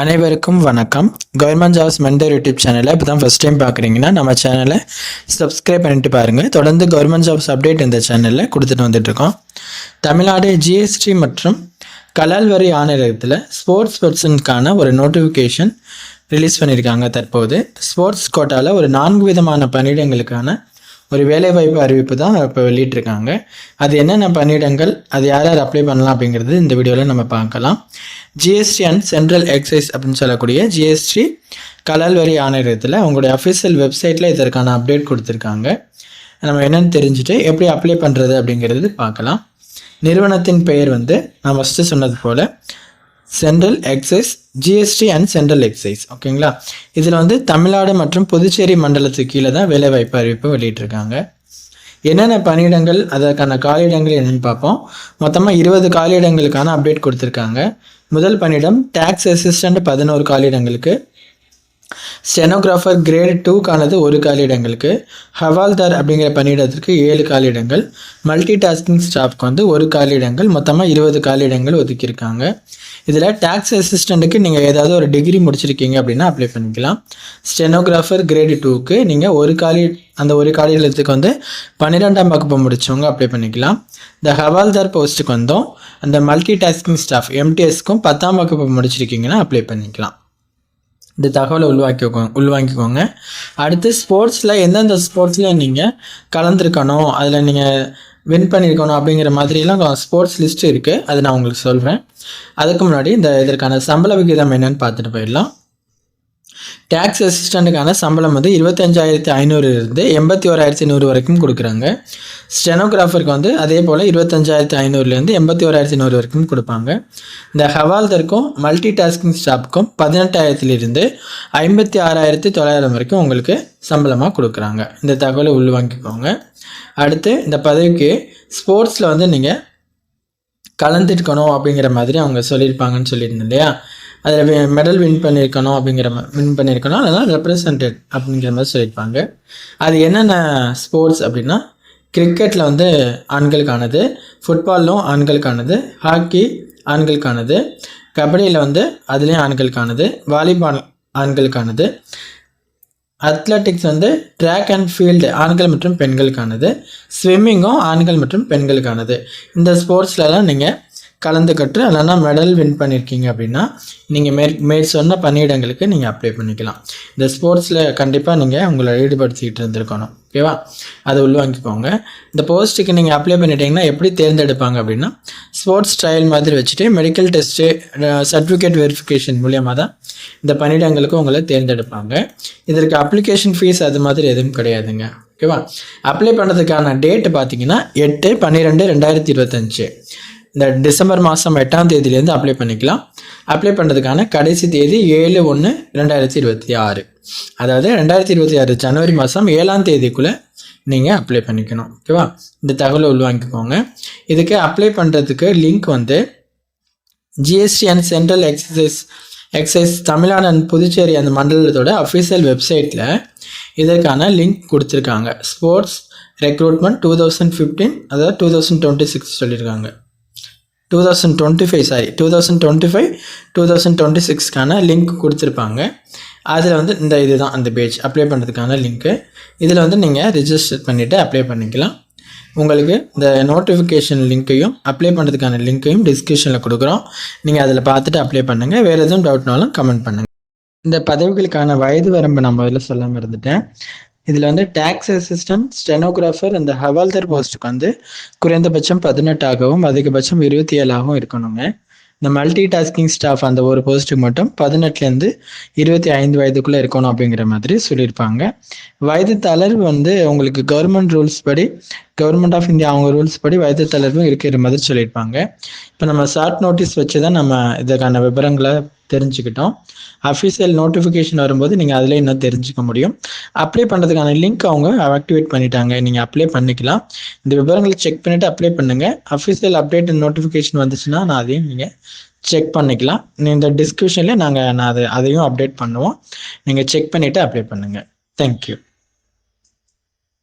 அனைவருக்கும் வணக்கம். Government jobs mentor YouTube சேனலை இப்போ தான் ஃபஸ்ட் டைம் பார்க்குறீங்கன்னா நம்ம சேனலை சப்ஸ்கிரைப் பண்ணிட்டு பாருங்கள் தொடர்ந்து கவர்மெண்ட் ஜாப்ஸ் அப்டேட் இந்த சேனலில் கொடுத்துட்டு வந்துட்டுருக்கோம். தமிழ்நாடு ஜிஎஸ்டி மற்றும் கலால் வரி ஆணையரகத்தில் ஸ்போர்ட்ஸ் பர்சனுக்கான ஒரு நோட்டிஃபிகேஷன் ரிலீஸ் பண்ணியிருக்காங்க தற்போது. ஸ்போர்ட்ஸ் கோட்டாவில் ஒரு நான்கு விதமான பணியிடங்களுக்கான ஒரு வேலைவாய்ப்பு அறிவிப்பு தான் இப்போ வெளியிட்டிருக்காங்க. அது என்னென்ன பணியிடங்கள் அது யார் யார் அப்ளை பண்ணலாம் அப்படிங்கிறது இந்த வீடியோவில் நம்ம பார்க்கலாம். ஜிஎஸ்டி அண்ட் சென்ட்ரல் எக்ஸைஸ் அப்படின்னு சொல்லக்கூடிய ஜிஎஸ்டி கலால் வரி ஆணையத்தில் அவங்களுடைய அஃபிஷியல் வெப்சைட்டில் இதற்கான அப்டேட் கொடுத்துருக்காங்க. நம்ம என்னென்னு தெரிஞ்சுட்டு எப்படி அப்ளை பண்ணுறது அப்படிங்கிறது பார்க்கலாம். நிறுவனத்தின் பெயர் வந்து நான் ஃபஸ்ட்டு சொன்னது போல் central excise GST and central excise ஓகேங்களா இதில் வந்து தமிழ்நாடு மற்றும் புதுச்சேரி மண்டலத்துக்கு கீழே தான் வேலைவாய்ப்பு அறிவிப்பு வெளியிட்டிருக்காங்க. என்னென்ன பணியிடங்கள் அதற்கான காலியிடங்கள் என்னென்னு பார்ப்போம். மொத்தமாக இருபது காலியிடங்களுக்கான அப்டேட் கொடுத்துருக்காங்க. முதல் பணியிடம் டேக்ஸ் அசிஸ்டண்ட் பதினோரு காலியிடங்களுக்கு ஸ்டெனோகிராஃபர் கிரேட் டூக்கானது ஒரு காலியிடங்களுக்கு ஹவால்தார் அப்படிங்கிற பணியிடத்திற்கு ஏழு காலியிடங்கள் மல்டி டாஸ்கிங் ஸ்டாஃப்க்கு வந்து ஒரு காலியிடங்கள் மொத்தமாக இருபது காலியிடங்கள் ஒதுக்கியிருக்காங்க. இதில் டேக்ஸ் அசிஸ்டண்ட்டுக்கு நீங்கள் ஏதாவது ஒரு டிகிரி முடிச்சிருக்கீங்க அப்படின்னா அப்ளை பண்ணிக்கலாம். ஸ்டெனோகிராஃபர் கிரேடு டூக்கு நீங்கள் ஒரு காலி அந்த ஒரு காலியிடத்துக்கு வந்து பன்னிரெண்டாம் வகுப்பு முடித்தவங்க அப்ளை பண்ணிக்கலாம். இந்த ஹவால்தார் போஸ்ட்டுக்கு வந்தோம். அந்த மல்டி டாஸ்கிங் ஸ்டாஃப் எம்டிஎஸ்க்கும் பத்தாம் வகுப்பு முடிச்சிருக்கீங்கன்னா அப்ளை பண்ணிக்கலாம். இந்த தகவலை உள்வாக்கிக்கோங்க உள்வாங்கிக்கோங்க. அடுத்து ஸ்போர்ட்ஸில் எந்தெந்த ஸ்போர்ட்ஸில் நீங்கள் கலந்துருக்கணும் அதில் நீங்கள் வின் பண்ணியிருக்கணும் அப்படிங்கிற மாதிரிலாம் ஸ்போர்ட்ஸ் லிஸ்ட் இருக்குது அதை நான் உங்களுக்கு சொல்கிறேன் அதுக்கு முன்னாடி இந்த இதற்கான சம்பள விகிதம் என்னன்னு பார்த்துட்டு போயிடலாம். டேக்ஸ் அசிஸ்டண்ட்டுக்கான சம்பளம் வந்து இருபத்தஞ்சாயிரத்தி ஐநூறுலேருந்து எண்பத்தி ஓராயிரத்தி நூறு வரைக்கும் கொடுக்குறாங்க. ஸ்டெனோகிராஃபருக்கு வந்து அதே போல் இருபத்தஞ்சாயிரத்தி ஐநூறுலேருந்து எண்பத்தி ஓராயிரத்தி நூறு வரைக்கும் கொடுப்பாங்க. இந்த ஹவால்தருக்கும் மல்டி டாஸ்கிங் ஸ்டாஃப்க்கும் பதினெட்டாயிரத்துலேருந்து ஐம்பத்தி ஆறாயிரத்தி தொள்ளாயிரம் வரைக்கும் உங்களுக்கு சம்பளமாக கொடுக்குறாங்க. இந்த தகவலை உள்வாங்கிக்கோங்க. அடுத்து இந்த பதவிக்கு ஸ்போர்ட்ஸில் வந்து நீங்கள் கலந்துருக்கணும் அப்படிங்கிற மாதிரி அவங்க சொல்லியிருப்பாங்கன்னு சொல்லியிருந்தேன் இல்லையா? அதில் மெடல் வின் பண்ணியிருக்கணும் அப்படிங்கிற மாதிரி வின் பண்ணியிருக்கணும் அதெல்லாம் ரெப்ரசன்டட் அப்படிங்கிற மாதிரி சொல்லியிருப்பாங்க. அது என்னென்ன ஸ்போர்ட்ஸ் அப்படின்னா கிரிக்கெட்டில் வந்து ஆண்களுக்கானது ஃபுட்பாலும் ஆண்களுக்கானது ஹாக்கி ஆண்களுக்கானது கபடியில் வந்து அதுலேயும் ஆண்களுக்கானது வாலிபால் ஆண்களுக்கானது அத்லட்டிக்ஸ் வந்து ட்ராக் அண்ட் ஃபீல்டு ஆண்கள் மற்றும் பெண்களுக்கானது ஸ்விம்மிங்கும் ஆண்கள் மற்றும் பெண்களுக்கானது. இந்த ஸ்போர்ட்ஸ்லலாம் நீங்கள் கலந்துக்கட்டு இல்லைனா மெடல் வின் பண்ணியிருக்கீங்க அப்படின்னா நீங்கள் மேற் மேற் சொன்ன பணியிடங்களுக்கு நீங்கள் அப்ளை பண்ணிக்கலாம். இந்த ஸ்போர்ட்ஸில் கண்டிப்பாக நீங்கள் உங்களை ஈடுபடுத்திக்கிட்டு இருந்திருக்கணும். ஓகேவா அதை உள்வாங்கிக்கோங்க. இந்த போஸ்ட்டுக்கு நீங்கள் அப்ளை பண்ணிட்டீங்கன்னா எப்படி தேர்ந்தெடுப்பாங்க அப்படின்னா ஸ்போர்ட்ஸ் ட்ரையல் மாதிரி வச்சுட்டு மெடிக்கல் டெஸ்ட்டு சர்டிஃபிகேட் வெரிஃபிகேஷன் மூலியமாக தான் இந்த பணியிடங்களுக்கு உங்களை தேர்ந்தெடுப்பாங்க. இதற்கு அப்ளிகேஷன் ஃபீஸ் அது மாதிரி எதுவும் கிடையாதுங்க. ஓகேவா அப்ளை பண்ணுறதுக்கான டேட்டு பார்த்தீங்கன்னா எட்டு பன்னிரெண்டு ரெண்டாயிரத்தி இருபத்தஞ்சு. இந்த டிசம்பர் மாதம் எட்டாம் தேதியிலேருந்து அப்ளை பண்ணிக்கலாம். அப்ளை பண்ணுறதுக்கான கடைசி தேதி ஏழு ஒன்று ரெண்டாயிரத்தி இருபத்தி ஆறு. அதாவது ரெண்டாயிரத்தி இருபத்தி ஆறு ஜனவரி மாதம் ஏழாம் தேதிக்குள்ளே நீங்கள் அப்ளை பண்ணிக்கணும். ஓகேவா இந்த தகவலை உள்வாங்கிக்கோங்க. இதுக்கு அப்ளை பண்ணுறதுக்கு லிங்க் வந்து GST and central excise excise Tamil Nadu and Puducherry அந்த மண்டலத்தோட அஃபீஷியல் வெப்சைட்டில் இதற்கான லிங்க் கொடுத்துருக்காங்க. Sports recruitment two thousand fifteen அதாவது டூ தௌசண்ட் டுவெண்ட்டி சிக்ஸ் சொல்லியிருக்காங்க. Two thousand twenty five sorry two thousand twenty five two thousand twenty சிக்ஸ்க்கான link கொடுத்துருப்பாங்க. அதில் வந்து இந்த இது தான் அந்த பேஜ் அப்ளை பண்ணுறதுக்கான லிங்க்கு இதில் வந்து நீங்கள் ரிஜிஸ்டர் பண்ணிவிட்டு அப்ளை பண்ணிக்கலாம். உங்களுக்கு இந்த நோட்டிஃபிகேஷன் லிங்க்கையும் அப்ளை பண்ணுறதுக்கான லிங்க்கையும் டிஸ்கிரிப்ஷனில் கொடுக்குறோம். நீங்கள் அதில் பார்த்துட்டு அப்ளை பண்ணுங்கள் வேறு எதுவும் டவுட்னாலும் கமெண்ட் பண்ணுங்கள் இந்த பதவிகளுக்கான வயது வரம்பு நம்ம இதில் சொல்லாமல் இருந்துட்டேன். இதில் வந்து டேக்ஸ் அசிஸ்டன்ட் ஸ்டெனோகிராஃபர் இந்த ஹவால்தர் போஸ்ட்டுக்கு வந்து குறைந்தபட்சம் பதினெட்டாகவும் அதிகபட்சம் இருபத்தி ஏழாகவும் இருக்கணுங்க. இந்த மல்டி டாஸ்கிங் ஸ்டாஃப் அந்த ஒரு போஸ்ட்டுக்கு மட்டும் பதினெட்டுலேருந்து இருபத்தி ஐந்து வயதுக்குள்ளே இருக்கணும் அப்படிங்கிற மாதிரி சொல்லியிருப்பாங்க. வயது தளர்வு வந்து உங்களுக்கு கவர்மெண்ட் ரூல்ஸ் படி கவர்மெண்ட் ஆஃப் இந்தியா அவங்க ரூல்ஸ் படி வயது தளர்வும் இருக்கிற மாதிரி சொல்லியிருப்பாங்க. இப்போ நம்ம ஷார்ட் நோட்டீஸ் வச்சு தான் நம்ம இதுக்கான விவரங்களை தெரிஞ்சுக்கிட்டோம். அஃபீஷியல் நோட்டிஃபிகேஷன் வரும்போது நீங்கள் அதில் இன்னும் தெரிஞ்சுக்க முடியும். அப்ளை பண்ணுறதுக்கான லிங்க் அவங்க ஆக்டிவேட் பண்ணிட்டாங்க. நீங்கள் அப்ளை பண்ணிக்கலாம். இந்த விவரங்களை செக் பண்ணிவிட்டு அப்ளை பண்ணுங்கள் அஃபீஷியல் அப்டேட் நோட்டிஃபிகேஷன் வந்துச்சுன்னா நான் அதையும் நீங்கள் செக் பண்ணிக்கலாம். இந்த டிஸ்கிரிப்ஷனில் நாங்கள் நான் அதை அதையும் அப்டேட் பண்ணுவோம். நீங்கள் செக் பண்ணிவிட்டு அப்ளை பண்ணுங்கள் தேங்க்யூ